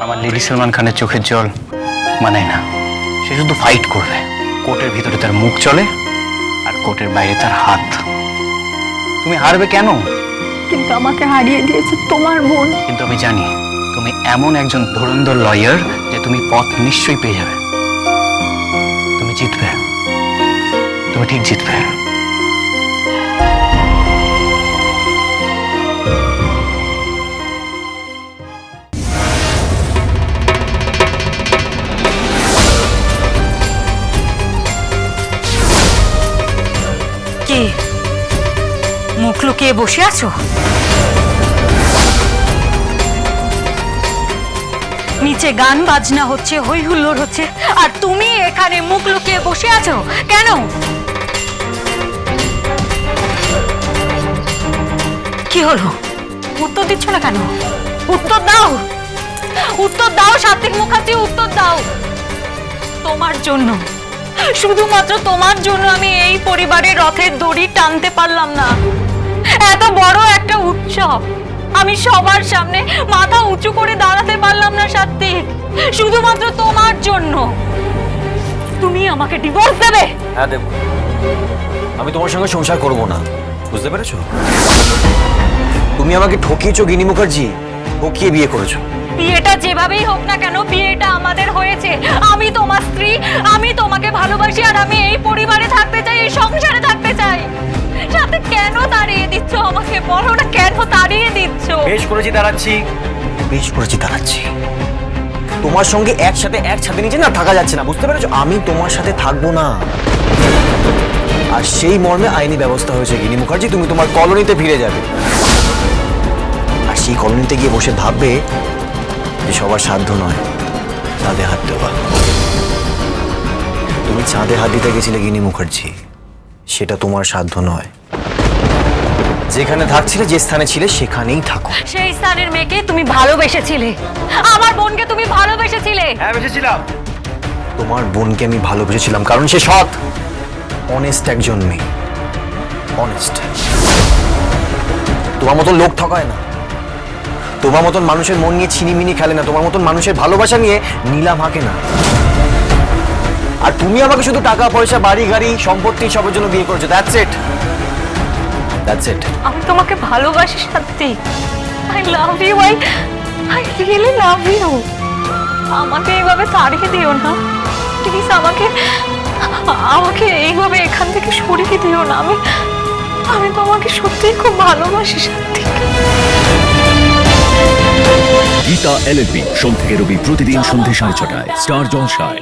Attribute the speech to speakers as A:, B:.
A: জহি সালমান খানের চোখের জল মানায় না। সে শুধু ফাইট করবে। কোর্টের ভিতরে তার মুখ চলে আর কোর্টের বাইরে তার হাত। তুমি হারবে কেন?
B: কিন্তু আমাকে হারিয়ে দিয়েছে তোমার বোন।
A: কিন্তু আমি জানি তুমি এমন একজন ধুরন্ধর লয়ার যে তুমি পথ নিশ্চয়ই পেয়ে যাবে। তুমি জিতবে। তুমি ঠিক জিতবে।
C: কি? মুখ লুকিয়ে বসে আছো? নিচে গান বাজনা হচ্ছে হই হুল্লোড় হচ্ছে, আর তুমি এখানে মুখ লুকিয়ে বসে আছো? কেন? কি হলো? উত্তর দিচ্ছ না কেন? উত্তর দাও! উত্তর দাও, সাত্বিক মুখার্জি, উত্তর দাও! তোমার জন্য। শুধুমাত্র তোমার জন্য আমি এই পরিবারের রথের দড়ি টানতে পারলাম না। এত বড় একটা উৎসব। আমি সবার সামনে মাথা উঁচু করে দাঁড়াতে পারলাম না সাত্বিক। শুধুমাত্র তোমার জন্য। তুমি আমাকে ডিভোর্স দেবে।
D: হ্যাঁ দেব। আমি তোমার সঙ্গে সংসার করব না। বুঝতে পেরেছ? তুমি আমাকে ঠকিয়েছো গিনি মুখার্জি ঠকিয়ে বিয়ে করেছ।
C: বিয়েটা যেভাবেই হোক না কেন বিয়েটা আমাদের ভালোবাসি আর আমি এই পরিবারে থাকতে চাই এই সংসারে থাকতে চাই। সাথে কেন তাড়িয়ে দিচ্ছ আমাকে বলো না? কেন তাড়িয়ে দিচ্ছ?
D: বেশ করেছি দাঁড়াচ্ছি। বেশ করেছি দাঁড়াচ্ছি। তোমার সঙ্গে একসাথে এক ছাদের নিচে না থাকা যাচ্ছে না বুঝতে পেরেছ? আমি তোমার সাথে থাকব না। আর সেই মর্মে আইনি ব্যবস্থা হয়েছে গিনি মুখার্জি তুমি তোমার কলোনিতে ফিরে যাবে। আর সেই কলোনিতে গিয়ে বসে ভাববে যে সবার সাধ্য নয় চাঁদে হাত দেওয়া তুমি চাঁদে হাত দিতে গেছিলে গিনি মুখার্জি। সেটা তোমার সাধ্য নয়। যেখানে থাকছিলে যে স্থানে ছিলে সেখানেই থাকো।
C: সেই স্থানের মেয়েকে তুমি ভালোবেসেছিলে। আমার বোনকে তুমি ভালোবেসেছিলে।
D: হ্যাঁ বেসেছিলাম। তোমার বোনকে আমি ভালোবেসেছিলাম কারণ সে সৎ অনেস্ট একজন মেয়ে। অনেস্ট তোমার মতন লোক ঠকায় না। তোমার মতন মানুষের মন নিয়ে ছিনিমিনি খেলে না। তোমার মতন মানুষের ভালোবাসা নিয়ে নিলাম হাঁকে না। আর তুমি আমাকে শুধু টাকা পয়সা বাড়ি গাড়ি সম্পত্তি সবের জন্য বিয়ে করেছ। দ্যাটস ইট দ্যাটস ইট
C: আমি তোমাকে ভালোবাসি সত্যি। I love you I I really love you আমাকে এইভাবে তাড়িয়ে দিও না। প্লিজ আমাকে আমাকে এইভাবে এখান থেকে সরিয়ে দিও না। আমি আমি তোমাকে সত্যিই খুব ভালোবাসি সত্যি।
E: গীতা এলএলবি সোম থেকে রবি প্রতিদিন সন্ধ্যে সাড়ে ছটায়। স্টার জলসায়।